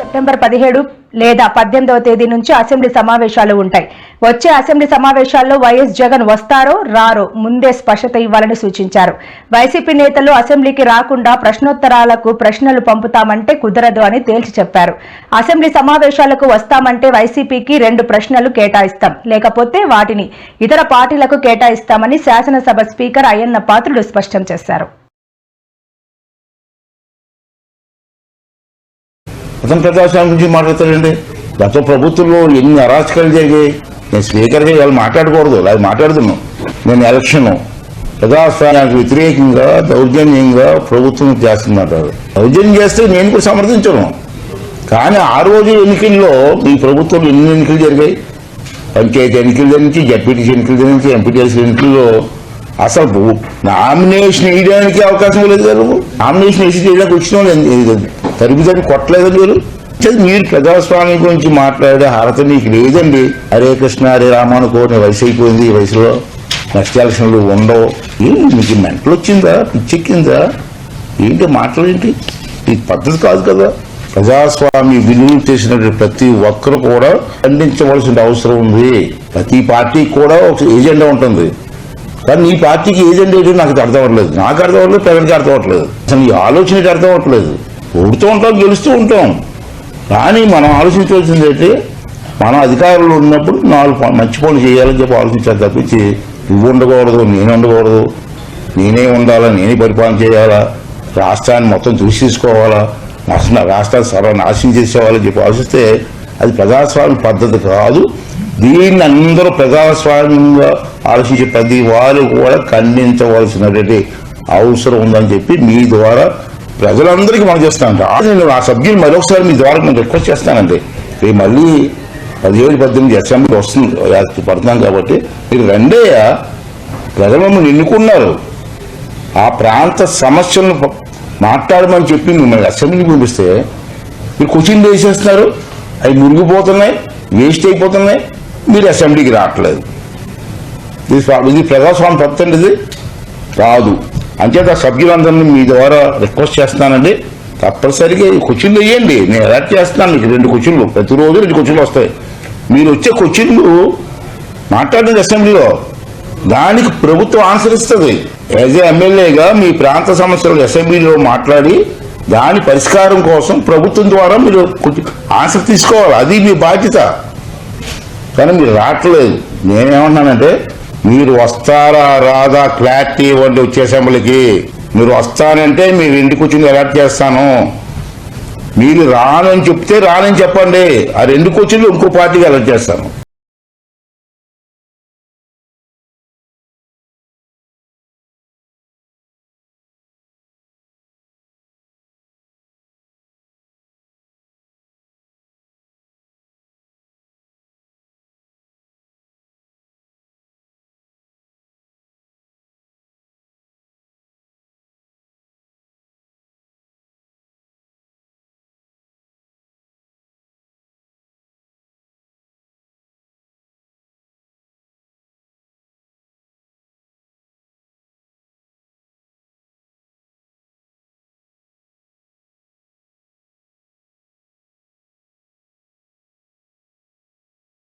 September పదిహేడు లేదా పద్దెనిమిదవ తేదీ నుంచి అసెంబ్లీ సమావేశాలు ఉంటాయి. వచ్చే అసెంబ్లీ సమావేశాల్లో వైఎస్ జగన్ వస్తారో రారో ముందే స్పష్టత ఇవ్వాలని సూచించారు. వైసీపీ నేతలు అసెంబ్లీకి రాకుండా ప్రశ్నోత్తరాలకు ప్రశ్నలు పంపుతామంటే కుదరదు అని తేల్చి చెప్పారు. అసెంబ్లీ సమావేశాలకు వస్తామంటే వైసీపీకి రెండు ప్రశ్నలు కేటాయిస్తాం. లేకపోతే వాటిని ఇతర పార్టీలకు కేటాయిస్తామని శాసనసభ స్పీకర్ అయ్యన్న పాత్రుడు స్పష్టం చేశారు. అతను ప్రజాస్వామ్యం గురించి మాట్లాడతాడండి. గత ప్రభుత్వంలో ఎన్ని అరాచకాలు జరిగాయి. నేను స్పీకర్గా ఇవాళ మాట్లాడకూడదు. అది మాట్లాడుతున్నాను నేను ఎలక్షన్ ప్రజాస్వామ్యానికి వ్యతిరేకంగా దౌర్జన్యంగా ప్రభుత్వం చేస్తుందంటారు. దౌర్జన్యం చేస్తే నేను కూడా సమర్థించను. కానీ ఆ రోజు ఎన్నికల్లో ఈ ప్రభుత్వంలో ఎన్ని ఎన్నికలు జరిగాయి? పంచాయతీ ఎన్నికల దగ్గర నుంచి జడ్పీటీసీ ఎన్నికల నుంచి ఎంపీటీసీ ఎన్నికల్లో అసలు నామినేషన్ వేయడానికి అవకాశం లేదు కదా నామినేషన్ వేసి చేయడానికి వచ్చిన వాళ్ళు తరిగి కొట్టలేదు మీరు మీరు ప్రజాస్వామ్యం గురించి మాట్లాడే అర్హత నీకు లేదండి. హరే కృష్ణ హరే రామ అనుకోని వయసు అయిపోయింది. ఈ వయసులో నెక్స్ట్ ఎలక్షన్లు ఉండవు. ఏంటి మీకు మెంటలు వచ్చిందా? పిచ్చెక్కిందా ఏంటి మాటలు ఈ పద్ధతి కాదు కదా. ప్రజాస్వామ్య విలువలు చేసినటువంటి ప్రతి ఒక్కరు కూడా ఖండించవలసిన అవసరం ఉంది. ప్రతి పార్టీకి కూడా ఒక ఏజెండా ఉంటుంది. కానీ నీ పార్టీకి ఏజెండా ఏంటి నాకు అర్థం అవ్వట్లేదు. నాకు అర్థం అవ్వట్లేదు ప్రజలకు అర్థం అవ్వట్లేదు. అసలు ఈ ఆలోచనకి అర్థం అవ్వట్లేదు. ఓడుతూ ఉంటాం గెలుస్తూ ఉంటాం. కానీ మనం ఆలోచించవలసింది ఏంటి మనం అధికారంలో ఉన్నప్పుడు నాలుగు మంచి పనులు చేయాలని చెప్పి ఆలోచించాలి తప్పించి నువ్వు ఉండకూడదు నేను ఉండకూడదు నేనే ఉండాలా నేనే పరిపాలన చేయాలా రాష్ట్రాన్ని మొత్తం తీసుకోవాలా అసలు రాష్ట్రాన్ని సర్వనాశనం చేసేవాళ్ళని చెప్పి ఆలోచిస్తే అది ప్రజాస్వామ్య పద్ధతి కాదు. దీన్ని అందరూ ప్రజాస్వామ్యంగా ఆలోచించే ప్రతి వారు కూడా ఖండించవలసినటువంటి అవసరం ఉందని చెప్పి మీ ద్వారా ప్రజలందరికీ మనం చేస్తానంట నేను ఆ సభ్యులు మరొకసారి మీ ద్వారా నేను రిక్వెస్ట్ చేస్తానండి. రేపు మళ్ళీ పదిహేడు పద్దెనిమిది అసెంబ్లీ వస్తుంది. పడుతున్నాం కాబట్టి మీరు రెండేయ ప్రజలు మమ్మల్ని ఎన్నుకున్నారు. ఆ ప్రాంత సమస్యలను మాట్లాడమని చెప్పి మిమ్మల్ని అసెంబ్లీకి పంపిస్తే మీరు క్వశ్చన్ వేసేస్తున్నారు. అవి మురిగిపోతున్నాయి వేస్ట్ అయిపోతున్నాయి. మీరు అసెంబ్లీకి రావట్లేదు. ఇది ఇది ప్రజాస్వామ్య పద్ధతి ఇది. రాదు. అంచేత సభ్యులందరినీ మీ ద్వారా రిక్వెస్ట్ చేస్తానండి. తప్పనిసరిగా కుర్చీలు క్వశ్చన్లు వేయండి. నేను అలర్ట్ చేస్తున్నాను. మీకు రెండు క్వశ్చన్లు. ప్రతిరోజు రెండు క్వశ్చన్లు వస్తాయి. మీరు వచ్చే క్వశ్చన్లు మాట్లాడిన అసెంబ్లీలో దానికి ప్రభుత్వం ఆన్సర్ ఇస్తుంది. యాజ్ ఏ ఎమ్మెల్యేగా మీ ప్రాంత సమస్యలు అసెంబ్లీలో మాట్లాడి దాని పరిష్కారం కోసం ప్రభుత్వం ద్వారా మీరు ఆన్సర్ తీసుకోవాలి. అది మీ బాధ్యత. కానీ మీరు రావట్లేదు. నేనేమన్నానంటే మీరు వస్తారా రాదా క్లారిటీ ఇవ్వండి వచ్చే అసెంబ్లీకి. మీరు వస్తానంటే మీరు ఇంటికి వచ్చి అలర్ట్ చేస్తాను. మీరు రానని చెప్తే రానని చెప్పండి. ఆ రెండు కూర్చుని ఇంకో పార్టీకి అలర్ట్ చేస్తాను.